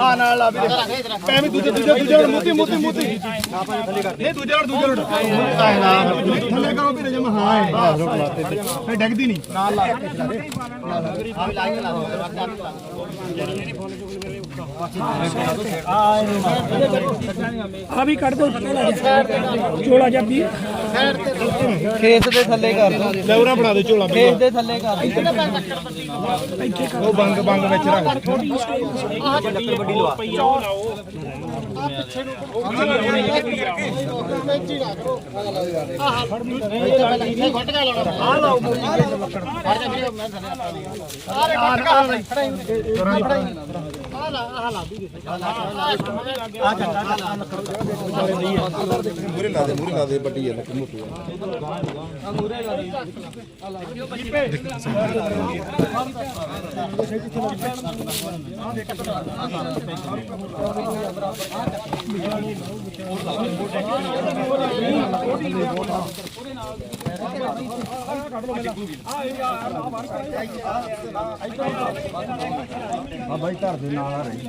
ਆ ਨਾਲ ਲਾ ਵੀ ਪੈ ਵੀ ਦੂਜੇ ਦੂਜੇ ਦੂਜੇ ਮੁੱਤੀ ਮੁੱਤੀ ਮੁੱਤੀ ਨਹੀਂ ਦੂਜੇ ਨਾਲ ਦੂਜੇ ਨਾਲ ਥੱਲੇ ਕਰੋ ਵੀ ਜਮ ਹਾਂ ਹੈ ਫੇ ਡਿੱਗਦੀ ਨਹੀਂ ਨਾਲ ਲਾ ਆ ਵੀ ਕੱਢ ਦੋ। ਚੋਲਾ ਜੱਬੀ ਖੇਸ ਦੇ ਥੱਲੇ ਕਰ ਦੋ। ਲੈਵਰਾ ਬਣਾ ਦੇ ਝੋਲਾ ਖੇਸ ਦੇ ਥੱਲੇ ਕਰ ਉਹ ਬੰਗ ਬੰਗ ਵਿੱਚ ਰੱਖ। ਮੂਰੇ ਲਾ ਦੇ ਮੂਰੇ ਲਾ ਦੇ ਵੱਡੀ ਹੈ ਲੱਕ ਮੋਟੀ ਆ ਬਾਈ ਧਰ ਦੇ ਨਾਲ ਆ ਰਹੀ।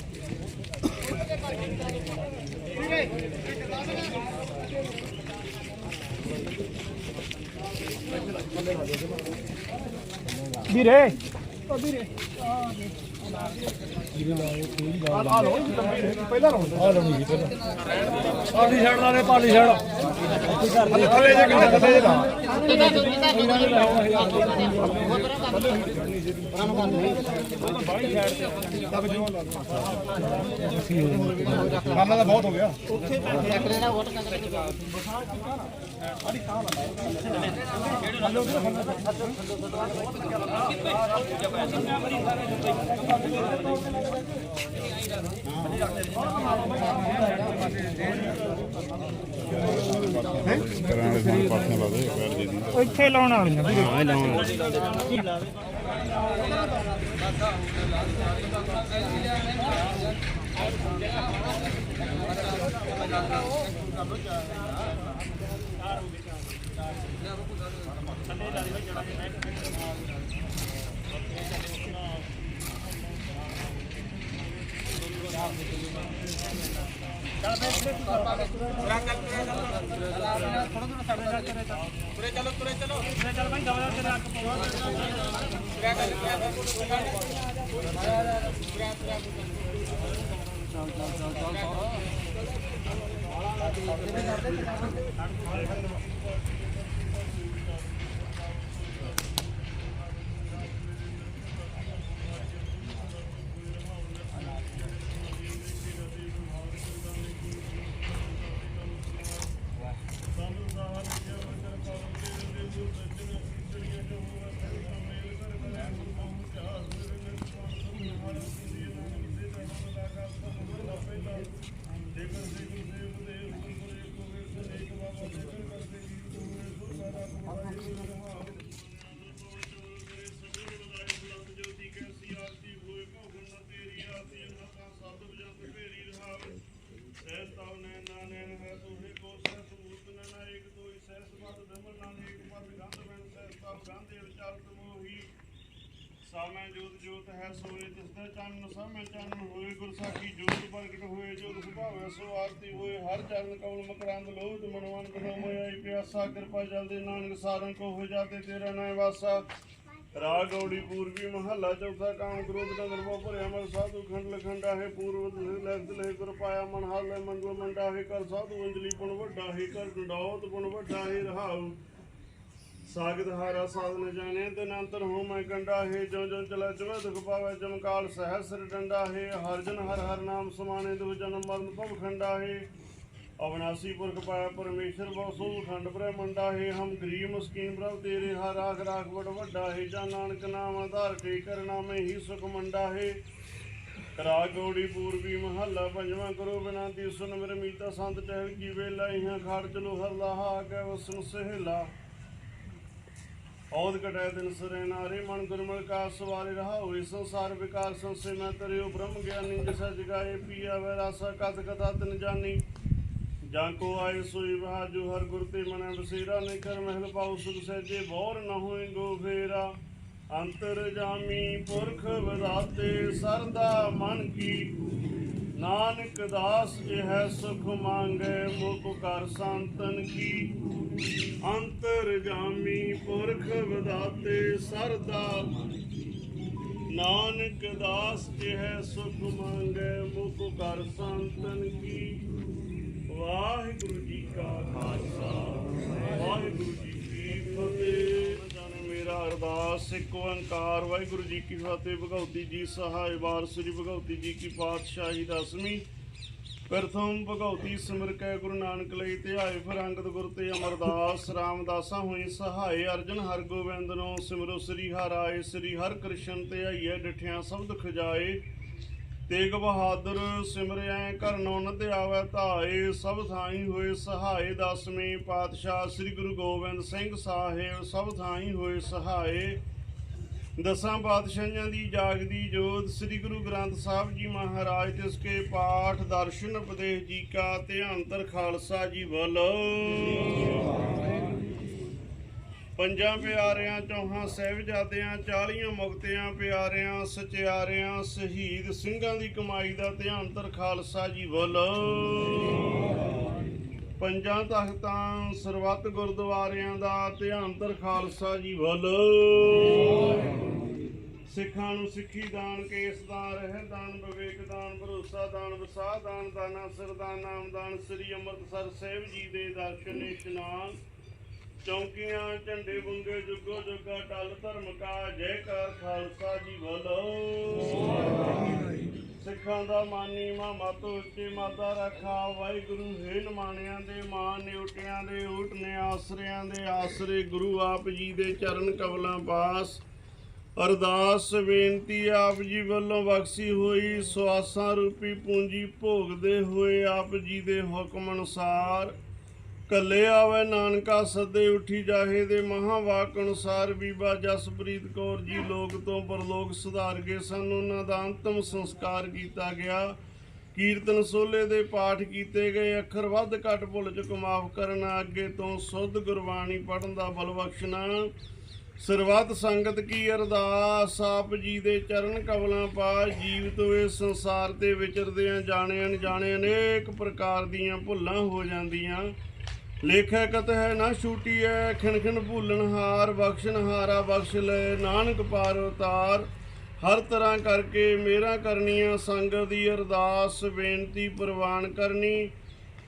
ਵੀਰੇ। ਉਹ ਵੀਰੇ ਆ ਲੋ ਪਹਿਲਾਂ ਲਾਉਂਦੇ ਆ ਲਾਉਣੀ ਜੀ ਪਹਿਲਾਂ ਪਾਲੀ ਛੱਡ ਲਾ ਦੇ ਪਾਲੀ ਛੱਡ ਥੱਲੇ ਜੇ ਕਿੰਨਾ ਥੱਲੇ ਜੇ ਲਾ ਕਰਨਾ ਤਾਂ ਬਹੁਤ ਹੋ ਗਿਆ ਕਰਾਂ ਦੇ ਸਾਨੂੰ ਪਾਸ ਲਾ ਦੇ ਕਰ ਦੇ ਦੀ ਇੱਥੇ ਲਾਉਣ ਵਾਲੀਆਂ। ਵੀਰੇ ਹਾਂ ਲਾਉਣਾ ਚਲੋ ਸਾਮੈ ਜੋਤ ਜੋਤ ਹੈ ਸੋਏ ਤਿਸ ਚੰਨ ਸਾਮੈ ਚੰਨ ਹੋਏ ਗੁਰ ਜੋਤ ਪ੍ਰਗਟ ਹੋਏ, ਜੋਤ ਭਾਵੇਂ ਸੋ ਆਰਤੀ ਹੋਏ, ਹਰ ਚਰਨ ਕਮਲ ਮਕਰੰਦ ਲੋਧ ਮਨਵਨ ਬਨੋ ਮੋਇ ਪਿਆਸਾ ਕਿਰਪਾ ਜਲ ਦੇ ਨਾਨਕ ਸਾਰਨ ਕੋ ਹੋ ਜਾਤੇ ਤੇਰਾ ਨਾਮ ਵਾਸਾ। ਰਾਗ ਗੌੜੀ ਪੂਰਬੀ ਮਹੱਲਾ ਚੌਥਾ ਕਾਮ ਕ੍ਰੋਧ ਨਗਰ ਬੋ ਭਰਿਆ ਮਨ ਸਾਧੂ ਖੰਡ ਲਖੰਡਾ ਹੈ ਪੂਰਵ ਲੈਸ ਲੈ ਗੁਰ ਪਾਇਆ ਮਨ ਹਾਲੇ ਲੈ ਮੰਗਲ ਮੰਡਾ ਹੈ, ਕਰ ਸਾਧੂ ਅੰਜਲੀ ਪੁਣ ਵੱਡਾ ਹੈ, ਕਰ ਡੰਡੌਤ ਪੁਣ ਵੱਡਾ ਹੈ, ਰਹਾਉ ਸਾਗਤ ਹਾਰਾ ਸਾਧਨ ਜਾਣੇ ਤੇ ਅੰਤਰ ਹੋ ਮੈਂ ਕੰਡਾ ਹੈ ਜੋ ਜੋ ਚਲਾ ਚਵੇ ਦੁਖ ਪਾਵੇ ਜਮਕਾਲ ਸਹਸਰ ਡੰਡਾ ਹੈ, ਹਰ ਜਨ ਹਰ ਹਰ ਨਾਮ ਸਮਾਨੇ ਦੁ ਜਨਮ ਮਰਨ ਭਵ ਖੰਡਾ ਹੈ। ਅਵਨਾਸੀ ਪੁਰਖ ਪਾਇਆ ਪਰਮੇਸ਼ਰ ਬਸੋ ਖੰਡ ਬ੍ਰਹਮੰਡਾ ਹੈ। ਹਮ ਗਰੀਬ ਮਸਕੀਨ ਪ੍ਰਭ ਤੇਰੇ, ਹਰ ਆਖ ਰਾਖ ਬੜ ਵੱਡਾ ਹੈ। ਜਾਂ ਨਾਨਕ ਨਾਮ ਆਧਾਰ ਕੇ ਕਰਨਾ ਮੈਂ ਹੀ ਸੁਖ ਮੰਡਾ ਹੈ। ਕਰਾ ਗੌੜੀ ਪੂਰਬੀ ਮਹੱਲਾ, ਪੰਜਵਾਂ ਕਰੋ ਬਿਨਾਤੀ, ਸੁਨ ਮੇਰੇ ਮੀਤਾ ਸੰਤ ਟਹਿਲ ਕੀ ਵੇਲਾ, ਇਹਾਂ ਖਾੜ ਚਲੋ ਹਰ ਲਾਹਾ ਆਗੇ ਵਸਨ ਸਹਿਲਾ। ਔਦ ਕਟੈ ਦਿਨ ਸਰੇ ਨਾਰੇ, ਮਨ ਗੁਰਮਲ ਕਾ ਸਵਾਰੇ ਰਹਾ ਹੋਏ, ਸੰਸਾਰ ਵਿਕਾਰ ਸੰਸੇ ਮੈਂ ਤਰਿਓ ਬ੍ਰਹਮ ਗਿਆਨੀ, ਜਿਸਾ ਜਗਾਏ ਪੀਆ ਵੈ ਰਾਸਾ ਕਤ ਕਥਾ ਤਿਨ ਜਾਨੀ। ਜਾਂ ਕੋ ਆਏ ਸੋਈ ਬਹਾਜੂ ਹਰ ਗੁਰ ਤੇ ਮਨੈ ਬਸੇਰਾ, ਨਹੀਂ ਕਰ ਮਹਿਲ ਪਾਉ ਸੁਖ ਸਹਿਜੇ, ਬੋਰ ਨ ਹੋਏ ਗੋ ਫੇਰਾ। ਅੰਤਰ ਜਾਮੀ ਪੁਰਖ ਵਿਦਾਤੇ ਸਰਦਾ ਮਨ ਕੀ ਨਾਨਕ ਦਾਸ ਜਿਹ ਸੁਖ ਮੰਗੈ, ਮੁਖ ਕਰ ਸੰਤਨ ਕੀ? ਅੰਤਰ ਜਾਮੀ ਪੁਰਖ ਵਿਦਾਤੇ ਸਰਦਾ। ਨਾਨਕ ਦਾਸ ਜਿਹ ਸੁਖ ਮੰਗੈ, ਮੁਖ ਕਰ ਸੰਤਨ ਕੀ? ਵਾਹਿਗੁਰੂ ਜੀ ਕਾ ਖਾਲਸਾ, ਵਾਹਿਗੁਰੂ ਜੀ ਕੀ ਫਤਿਹ। ਮੇਰਾ ਅਰਦਾਸ ਇੱਕ ਓੰਕਾਰ, ਵਾਹਿਗੁਰੂ ਜੀ ਕੀ ਫਤਿਹ, ਭਗਉਤੀ ਜੀ ਸਹਾਇ ਵਾਰ, ਸ੍ਰੀ ਭਗਉਤੀ ਜੀ ਕੀ ਪਾਤਸ਼ਾਹੀ ਦਸਵੀਂ। ਪ੍ਰਥਮ ਭਗਉਤੀ ਸਿਮਰ ਕੈ ਗੁਰੂ ਨਾਨਕ ਲਈ, ਧਿਆਏ ਫਿਰ ਅੰਗਦ ਗੁਰ ਤੇ ਅਮਰਦਾਸ, ਰਾਮਦਾਸਾ ਹੋਈ ਸਹਾਏ ਅਰਜਨ ਹਰਗੋਬਿੰਦ ਨੂੰ, ਸਿਮਰੋ ਸ੍ਰੀ ਹਰਾਏ ਸ੍ਰੀ ਹਰ ਕ੍ਰਿਸ਼ਨ ਧਿਆਈਐ ਡਿਠਿਆ ਸਬਦ ਖਜਾਏ। ਤੇਗ ਬਹਾਦਰ ਸਿਮਰਿਐ ਕਰਨੋ ਨ ਧਿਆਵੈ ਧਾਏ, ਸਭ ਥਾਈ ਹੋਏ ਸਹਾਏ ਦਸਵੇਂ ਪਾਤਸ਼ਾਹ ਸ੍ਰੀ ਗੁਰੂ ਗੋਬਿੰਦ ਸਿੰਘ ਸਾਹਿਬ, ਸਭ ਥਾਈ ਹੋਏ ਸਹਾਏ। ਦਸਾਂ ਪਾਤਸ਼ਾਹਾਂ ਦੀ ਜਾਗਦੀ ਜੋਤ ਸ੍ਰੀ ਗੁਰੂ ਗ੍ਰੰਥ ਸਾਹਿਬ ਜੀ ਮਹਾਰਾਜ, ਤਿਸ ਕੇ ਪਾਠ ਦਰਸ਼ਨ ਉਪਦੇਸ਼ ਜੀ ਕਾ ਧਿਆਨ ਤਰ ਖਾਲਸਾ ਜੀ ਵੱਲੋਂ। ਪੰਜਾਂ ਪਿਆਰਿਆਂ, ਚੌਹਾਂ ਸਾਹਿਬਜ਼ਾਦਿਆਂ, ਚਾਲੀਆਂ ਮੁਕਤਿਆਂ, ਪਿਆਰਿਆਂ, ਸਚਿਆਰਿਆਂ, ਸ਼ਹੀਦ ਸਿੰਘਾਂ ਦੀ ਕਮਾਈ ਦਾ ਧਿਆਨ ਧਰ ਖਾਲਸਾ ਜੀ ਵੱਲ। ਪੰਜਾਂ ਤਖਤਾਂ, ਸਰਬੱਤ ਗੁਰਦੁਆਰਿਆਂ ਦਾ ਧਿਆਨ ਤਰ ਖਾਲਸਾ ਜੀ ਵੱਲ। ਸਿੱਖਾਂ ਨੂੰ ਸਿੱਖੀ ਦਾਨ, ਕੇਸ ਦਾਨ ਰਹਿ ਦਾਨ, ਵਿਵੇਕ ਦਾਨ, ਭਰੋਸਾ ਦਾਨ ਵਸਾ ਦਾਨ, ਦਾਨਾ ਸਰਦਾਨ ਨਾਮ ਦਾਨ, ਸ੍ਰੀ ਅੰਮ੍ਰਿਤਸਰ ਸਾਹਿਬ ਜੀ ਦੇ ਦਰਸ਼ਨ, ਇਸ਼ਨਾਨ ਚੌਂਕੀਆਂ, ਝੰਡੇ ਬੁੰਗੇ ਜੁਗੋ ਜੁਗਾ, ਟਲ ਧਰਮ ਕਾ ਜੈਕਾਰ ਖਾਲਸਾ ਜੀ ਬੋਲੋ ਸਿੱਖਾਂ ਦਾ ਮਾਨੀ ਮਾ ਮਤ ਉੱਚੇ ਮਾਤਾ ਰੱਖਾ। ਵਾਹਿਗੁਰੂ, ਹੈ ਨਮਾਣਿਆਂ ਦੇ ਮਾਨ ਨਿਉਟਿਆਂ ਦੇ ਊਟ ਨੇ ਆਸਰਿਆਂ ਦੇ ਆਸਰੇ, ਗੁਰੂ ਆਪ ਜੀ ਦੇ ਚਰਨ ਕਵਲਾਂ ਪਾਸ। ਅਰਦਾਸ, ਬੇਨਤੀ ਆਪ ਜੀ ਵੱਲੋਂ ਬਖਸ਼ੀ ਹੋਈ। ਸਵਾਸਾਂ ਰੂਪੀ ਪੂੰਜੀ ਭੋਗਦੇ ਹੋਏ ਆਪ ਜੀ ਦੇ ਹੁਕਮ ਅਨੁਸਾਰ ਕੱਲੇ ਆਵੇ ਨਾਨਕਾ ਸੱਦੇ ਉੱਠੀ ਜਾਹੇ ਦੇ ਮਹਾਵਾਕ ਅਨੁਸਾਰ ਬੀਬਾ ਜਸਪ੍ਰੀਤ ਕੌਰ ਜੀ ਲੋਕ ਤੋਂ ਪਰਲੋਕ ਸੁਧਾਰ ਕੇ ਸਨ। ਉਹਨਾਂ ਦਾ ਅੰਤਮ ਸੰਸਕਾਰ ਕੀਤਾ ਗਿਆ। ਕੀਰਤਨ ਸੋਲੇ ਦੇ ਪਾਠ ਕੀਤੇ ਗਏ। ਅੱਖਰ ਵੱਧ ਘੱਟ ਭੁੱਲ ਚੁੱਕ ਮਾਫ ਕਰਨਾ। ਅੱਗੇ ਤੋਂ ਸੁੱਧ ਗੁਰਬਾਣੀ ਪੜਨ ਦਾ ਬਲ ਬਖਸ਼ਣਾ। ਸਰਬੱਤ ਸੰਗਤ ਕੀ ਅਰਦਾਸ। ਆਪ ਜੀ ਦੇ ਚਰਨ ਕਵਲਾਂ ਪਾ। ਜੀਵ ਤੋਂ ਇਸ ਸੰਸਾਰ ਤੇ ਵਿਚਰਦਿਆਂ ਜਾਣੇ ਅਣਜਾਣੇ ਅਨੇਕ ਪ੍ਰਕਾਰ ਦੀਆਂ ਭੁੱਲਾਂ ਹੋ ਜਾਂਦੀਆਂ। ਲੇਖਾ ਕਤ ਹੈ ਨਾ ਛੂਟੀਐ ਖਿਣ ਖਿਣ ਭੂਲਣ ਹਾਰ, ਬਖਸ਼ਣ ਹਾਰਾ ਬਖਸ਼ ਲੈ, ਨਾਨਕ ਪਾਰ ਉਤਾਰ। ਹਰ ਤਰ੍ਹਾਂ ਕਰਕੇ ਮੇਰਾ ਕਰਨੀਆਂ ਸੰਗਤ ਦੀ ਅਰਦਾਸ, ਬੇਨਤੀ ਪ੍ਰਵਾਨ ਕਰਨੀ।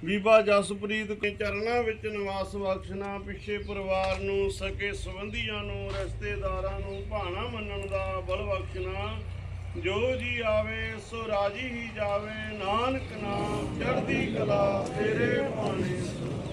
ਬੀਬਾ ਜਸਪ੍ਰੀਤ ਕੇ ਚਰਨਾਂ ਵਿੱਚ ਨਿਵਾਸ ਬਖਸ਼ਣਾ, ਪਿੱਛੇ ਪਰਿਵਾਰ ਨੂੰ ਸਕੇ ਸੰਬੰਧੀਆਂ ਨੂੰ, ਰਿਸ਼ਤੇਦਾਰਾਂ ਨੂੰ ਭਾਣਾ ਮੰਨਣ ਦਾ ਬਲ ਬਖਸ਼ਣਾ। ਜੋ ਜੀ ਆਵੇ, ਸੋ ਰਾਜੀ ਹੀ ਜਾਵੇ, ਨਾਨਕ ਨਾਮ ਚੜ੍ਹਦੀ ਕਲਾ ਤੇਰੇ ਭਾਣੇ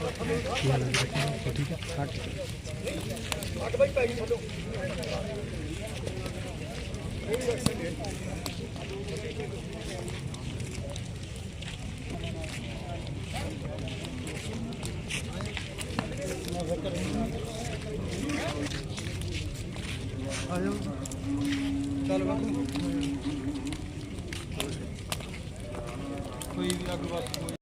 ਠੀਕ ਹੈ। ਕੱਟ ਕੱਟ ਬਾਈ ਭਾਈ ਛੱਡੋ ਇਹ ਵੀ ਵੈਕਸੀਨ ਦੇ